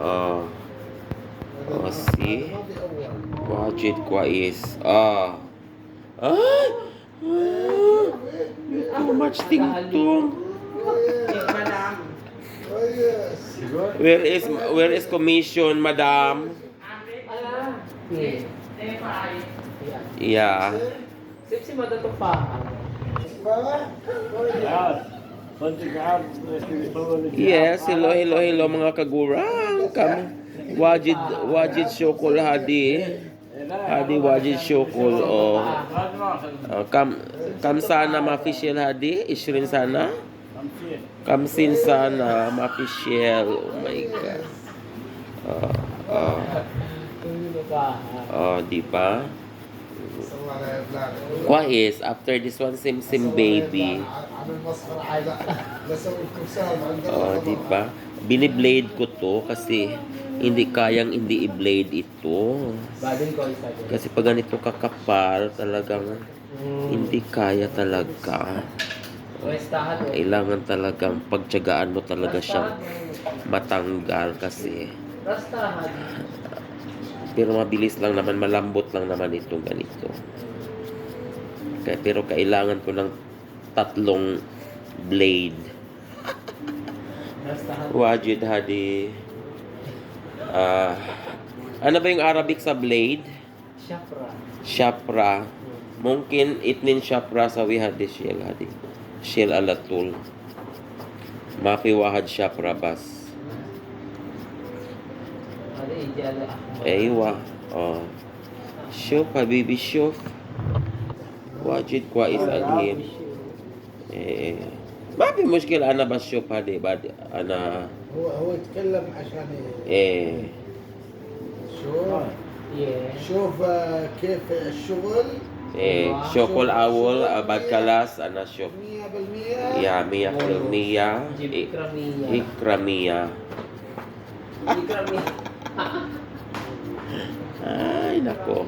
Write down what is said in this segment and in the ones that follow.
uh, uh, see? Budget kwa ah. Uh, ah! Uh, too much thing to. Where is where is commission madam? Yeah. Sipsi mo dato pa. Yes, hello, hello, hello mga kagura. Kam wajid wajid syukol hadi. Hadi wajid syukol oh. Uh, kam kam sana ma-official hadi, isrin sana. Kamsin sana ma-official. Oh my god. Oh, oh, oh, di ba? Kwais, after this one, sim sim baby. Oh, di ba? Biniblade ko to kasi hindi kayang hindi i-blade ito. Kasi pag ganito kakapal, talagang hindi kaya talaga. Mo. Kailangan talagang pagtyagaan mo talaga siyang matanggal kasi. Pero mabilis lang naman, malambot lang naman ito ganito. Kaya, pero kailangan ko ng tatlong blade. Wajid hadi. Ah, ano ba yung Arabic sa blade? Shapra. Shapra. Mungkin itnin shapra sa hadi shil hadi. Shil alatul. Mafi wahad shapra bas. Aywa. Oh. Shuf habibi shuf. Wajid kwais adhin. Eh. ما في مشكلة أنا بشوف هذه بعد أنا هو هو يتكلم عشان إيه شوف Yeah. شوف آه، كيف الشغل إيه شوكول أول بعد كلاس أنا شوف 100% يا مية في المية إيه، Ikramiya. إكرامية Ikramiya. Ay, nako.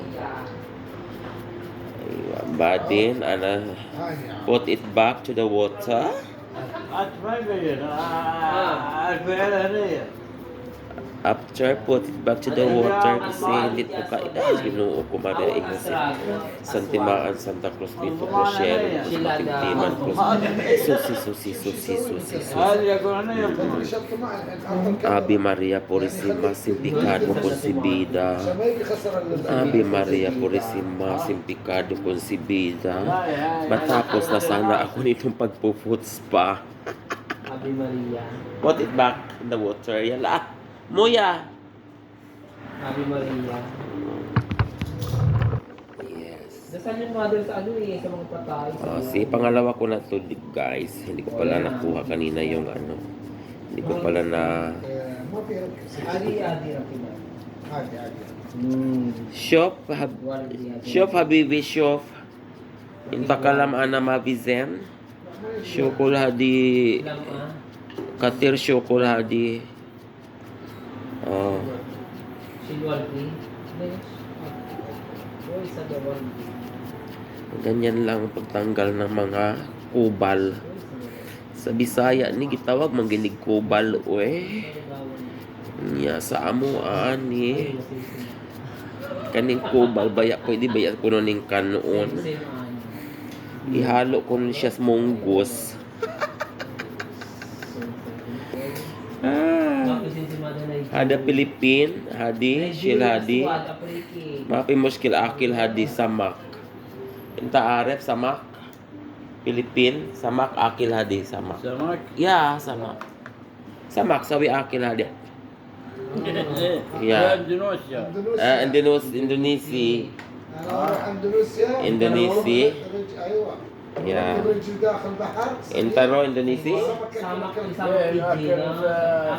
Badin and uh, put it back to the water. After, put it back to the water kasi hindi po kain. Ay, binuo ko man na ingasi. Eh. Santimaan, Santa Cruz, Bito, Rochelle, Cruz, Matintiman, Cruz. Susi, susi, susi, susi, susi. Abi Maria Purisima, simpikado konsibida. Abi Maria Purisima, simpikado konsibida. Matapos na sana ako nitong pagpuputs pa. Abi Maria. Put it back in the water. Yala. Muya. Ave Maria. Yes. Nasaan yung mother sa ano eh, sa mga patay? Oh, ah, si pangalawa ko na to, guys. Hindi ko pala nakuha kanina yung ano. Hindi ko pala na... Adi, adi, adi. Hmm. Shop, hab, shop, habibi, shop. Inta kalam ana mabizen. Shukul hadi. Katir shukul hadi. Oh. Silwalki. Uy, sa Dawalki. Ganyan lang ang pagtanggal ng mga kubal. Sa Bisaya ni gitawag mangginig kubal we. Nya sa amo ani kaning kubal baya pwede baya kuno ning kanon. Ihalo ko siya sa munggos. Hada Pilipin, hadi, shil hadi. Mapi muskil akil hadi samak. Inta arep samak. Pilipin, samak akil hadi samak. Ya, samak. Samak sawi akil hadi. Ya. اندونيسيا Uh, Indonesia, Indonesia. انا Yeah. Intaro, Indonesia? Samak ang samak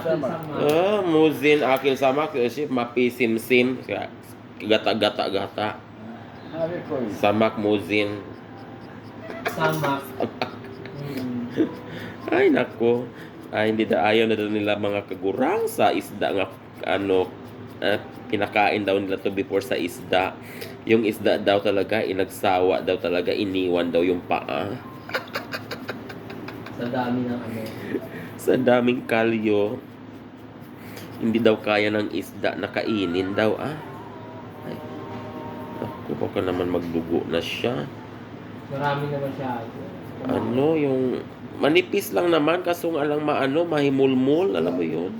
Sama. Oh, muzin akil samak si mapisim sim gata gata gata. Samak muzin. Samak. Ay nako. Ay hindi da ayaw na nila mga kagurang sa isda nga ano eh, kinakain daw nila to before sa isda. Yung isda daw talaga inagsawa daw talaga iniwan daw yung paa. Sa dami ng ano. Sa daming kalyo. Hindi daw kaya ng isda na kainin daw ah. Ay. Naku, baka naman magdugo na siya. Marami na masyado. Ano, yung manipis lang naman kaso nga lang maano, mahimulmul, alam mo yun?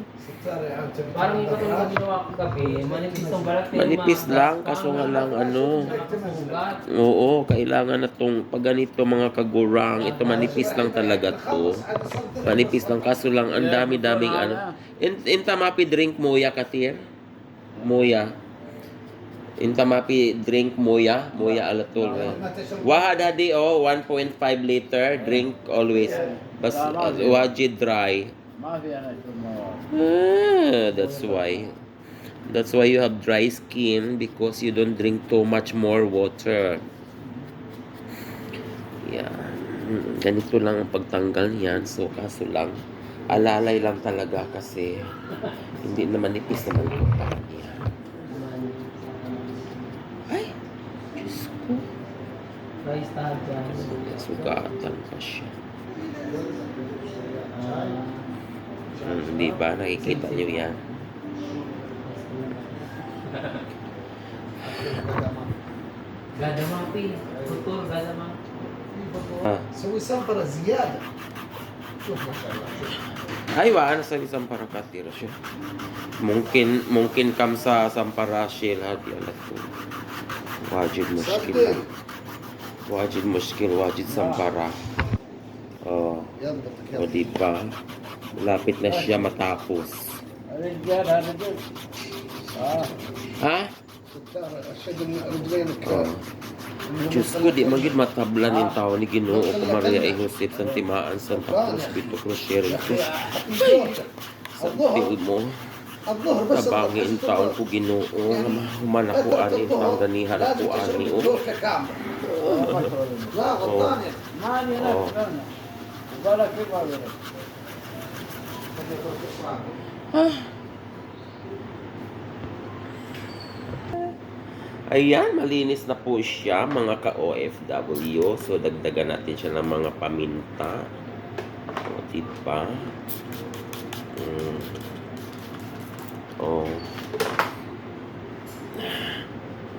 Parang ito yung ginawa ko gabi, manipis ng balat. Manipis ma- lang, kaso nga lang ano. Oo, kailangan na tong pag ganito mga kagurang, ito manipis lang talaga to. Manipis lang kaso lang ang dami-daming ano. In, inta mapi drink moya katir. Moya. Inta mapi drink moya, moya alatol. Eh. Waha daddy oh 1.5 liter drink always. Bas uh, waji dry. Ah, that's why. That's why you have dry skin because you don't drink too much more water. Yeah. Ganito lang ang pagtanggal niyan. So, kaso lang, alalay lang talaga kasi hindi naman nipis naman ko. Yeah. Sugatan pa siya. Hmm, di ba? Nakikita nyo yan. Gadamapi. Tutor, gadamapi. Sa isang para ziyada. Aywan sa isang para katirasyo. Mungkin mungkin kam sa sampara shil hadi alat ko. Wajib muskil. Wajid Mushkil, Wajid Sampara. Oh, o di ba? Lapit na siya matapos. Ha? Oh. Diyos ko, di magiging matablan yung tao ni Ginoo ko Maria ay Josep Santimaan Santa Cruz Bito Cruz Sharon Cruz Santiod mo Tabangin taon ko Ginoo Human ako ani Tangganihan ako ani Oh Ah. Ayan, malinis na po siya mga ka-OFW. So, dagdagan natin siya ng mga paminta. O, diba? Mm. O.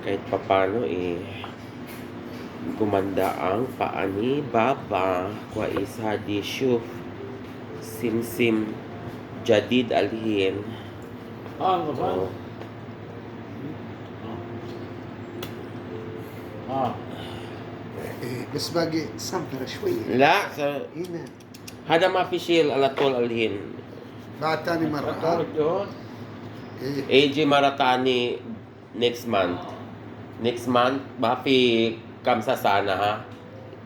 Kahit papano eh. gumanda ang paa ni Baba. Kwa isa di shuf. Sim-sim. Jadid alhin. اه Oh. غفان اه بس باقي سمبرة شوية La, sa هنا hada ma-official alatol alhin. بعد ثاني مرة ها؟ تعرف جهود إيه. AJ Maratani next month. Next month, mafi kamsa sana ha.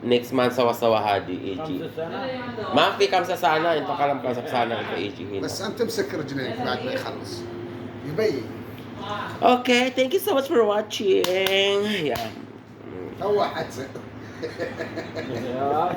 Next month sa wasawahadi AJ. خمسة سنة Mafi kamsa sana, ito kalam kamsa sana ito AJ hina. بس انت امسك رجلينك بعد ما يخلص يبين Okay, thank you so much for watching. Yeah. هو حدث يا